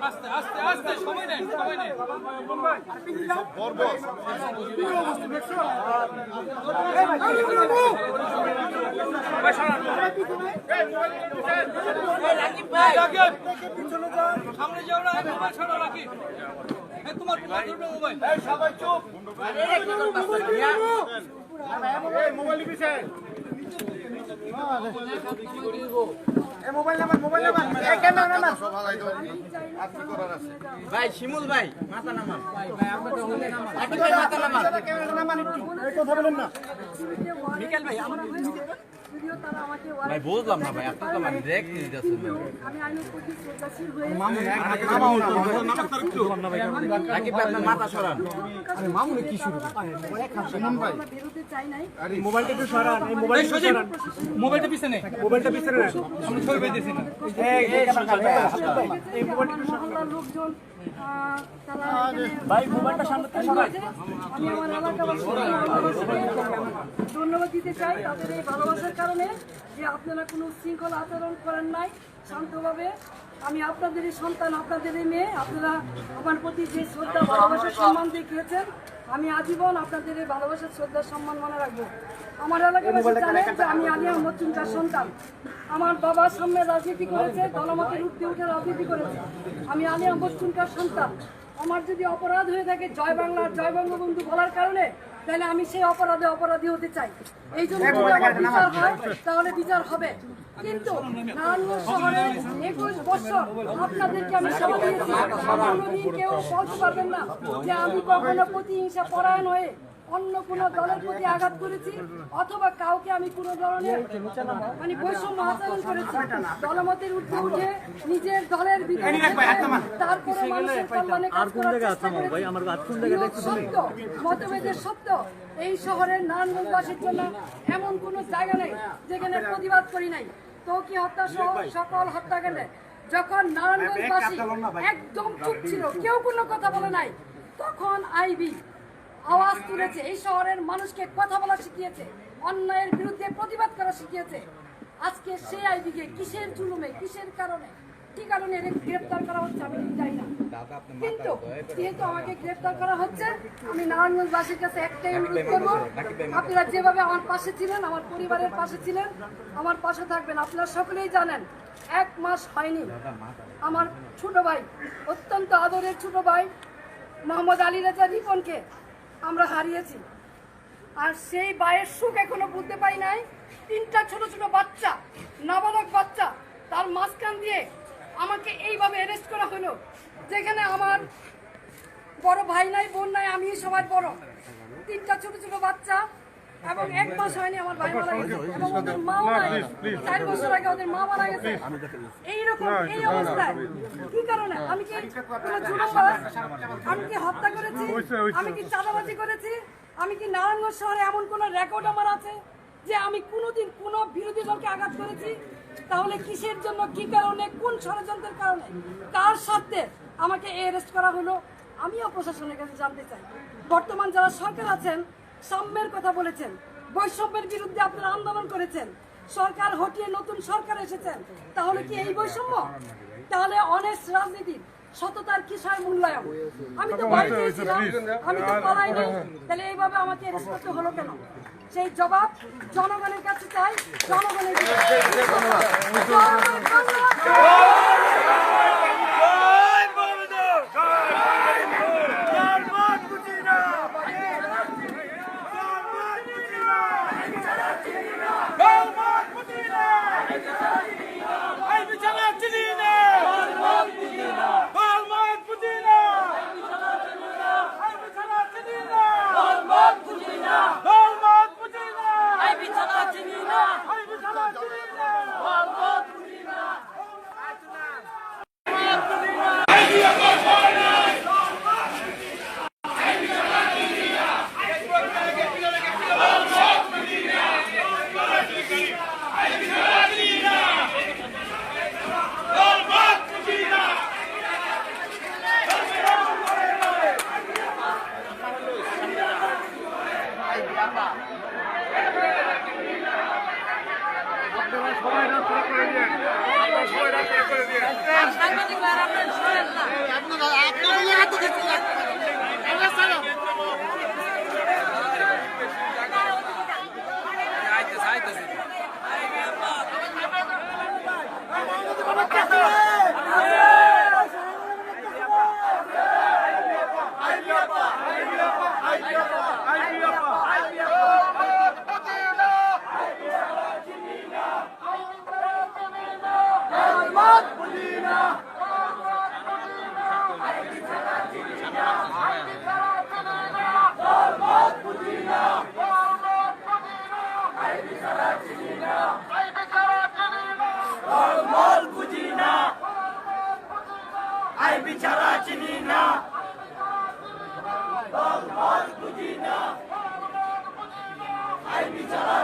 আস্তে আস্তে আস্তে সময় নেন সময় নেন রাকিব, সামনে যাও না মোবাইল ছাড়ো রাকিব এই তোমার মোবাইল? ধরবে মোবাইল ভাই শিমুল ভাই মাথা নামান। মাথা নামান। মিকেল ভাই আমার ভাই বুঝলাম না ভাই আপনি তো মানে দেখতে দিতেছেন আমি আইনের প্রতি শ্রদ্ধাশীল হয়ে আকিব ভাই আপনার মাথা সরান মামুনে কি শুরু বিরুদ্ধে চাই নাই মোবাইলটা একটু সরান এই মোবাইল এই সজীব মোবাইলটা পিছনে মোবাইলটা পিছনে রাখ আমরা ছবি পাইতেছি না মহল্লার লোকজন আহ, তারা ভাই, মোবাইলটা সামনে আমি আমার এলাকাবাসীকে ধন্যবাদ দিতে চাই তাদের এই ভালোবাসার কারণে যে আপনারা কোনো শৃঙ্খলা আচরণ করেন নাই শান্তভাবে। আমি আপনাদেরই সন্তান আপনাদেরই মেয়ে আপনারা আমার প্রতি যে শ্রদ্ধা ভালোবাসার সম্মান দেখিয়েছেন আমি আজীবন আপনাদের এই ভালোবাসার শ্রদ্ধার সম্মান মনে রাখব। আমার এলাকাবাসী জানেন যে আমি আলিয়া মজুমদার সন্তান। আমার বাবার সামনে রাজনীতি করেছে দলমতের উঠতে উঠে রাজনীতি করেছে। আমি আলিয়া মজুমদার সন্তান। আমার যদি অপরাধ হয়ে থাকে জয় বাংলা জয় বঙ্গবন্ধু বলার কারণে তাহলে আমি সেই অপরাধে অপরাধী হতে চাই। এই জন্য যদি আমার বিচার হয় তাহলে বিচার হবে। কিন্তু নারায়ণগঞ্জ শহরে একুশ বছর আপনাদেরকে আমি সেবা দিয়েছি। কোনোদিন কেউ বলতে পারবেন না যে আমি কখনো প্রতিহিংসা পরায়ণ হয়ে অন্য কোনো দলের প্রতি আঘাত করেছি অথবা কাউকে আমি কোনো ধরনের মানে বৈষম্য আচরণ করেছি। দলমতের উঠে উঠে নিজের দলের বিরুদ্ধে তারপরে মানুষের কল্যাণে কাজ করার চেষ্টা সত্য মতভেদের সত্য এই শহরের নারায়ণগঞ্জবাসীর জন্য এমন কোনো জায়গা নেই যেখানে প্রতিবাদ করি নাই। তো কি হত্যা সহ সকল হত্যাকাণ্ডে যখন নারায়ণগঞ্জবাসী একদম চুপ ছিল কেউ কোনো কথা বলে নাই তখন আইবি আওয়াজ তুলেছে। এই শহরের মানুষকে কথা বলা শিখিয়েছে অন্যায়ের বিরুদ্ধে প্রতিবাদ করা শিখিয়েছে। আজকে সেই আইবিকে কিসের জুলুমে কিসের কারণে? কি কারণে গ্রেফতার করা হচ্ছে আমি জানি না। কিন্তু যেহেতু আমাকে গ্রেফতার করা হচ্ছে আমি নারায়ণগঞ্জবাসীর কাছে একটাই অনুরোধ করব আপনারা যেভাবে আমার পাশে ছিলেন আমার পরিবারের পাশে ছিলেন আমার পাশে থাকবেন। আপনারা সকলেই জানেন এক মাস হয়নি। আমার ছোট ভাই অত্যন্ত আদরের ছোট ভাই মোহাম্মদ আলী রাজা রিপনকে আমরা হারিয়েছি। আর সেই বায়ের সুখ এখনও বুঝতে পাই নাই। তিনটা ছোট ছোট বাচ্চা, নাবালক বাচ্চা, তার মাঝখান দিয়ে আমাকে এইভাবে অ্যারেস্ট করা হলো, যেখানে আমার বড় ভাই নাই, বোন নাই আমি সবার বড়। তিনটা ছোট ছোট বাচ্চা এবং এক মাস হয়নি আমার ভাই মারা গেছে। এবং ওদের মাও নাই চার বছর আগে ওদের মা মারা গেছে। এইরকম এই অবস্থায় কি কারণে? আমি কি কোনো? আমি কি হত্যা করেছি? আমি কি চাঁদাবাজি করেছি? আমি কি নারায়ণগঞ্জ শহরে এমন কোন রেকর্ড আমার আছে যে আমি কোনোদিন কোনো বিরোধী দলকে আঘাত করেছি? তাহলে কিসের জন্য কি কারণে কোন ষড়যন্ত্রের কারণে? কার স্বার্থে আমাকে অ্যারেস্ট করা হলো? আমিও প্রশাসনের কাছে জানতে চাই। বর্তমান যারা সরকার আছেন সাম্যের কথা বলেছেন। বৈষম্যের বিরুদ্ধে আপনারা আন্দোলন করেছেন। সরকার হটিয়ে নতুন সরকার এসেছেন। তাহলে কি এই বৈষম্য? তাহলে অনেস্ট রাজনীতির সততার কিসের মূল্যায়ন? আমি তো বাড়িতে ছিলাম আমি তো পালাই নাই। তাহলে এইভাবে আমাকে অ্যারেস্ট করতে হলো কেন? সেই জবাব জনগণের কাছে চাই। জনগণের চিনি না আমি শালা চিনি না মোহাম্মদ চিনি না Bye. করে দিয়ে আপনারা আপনারা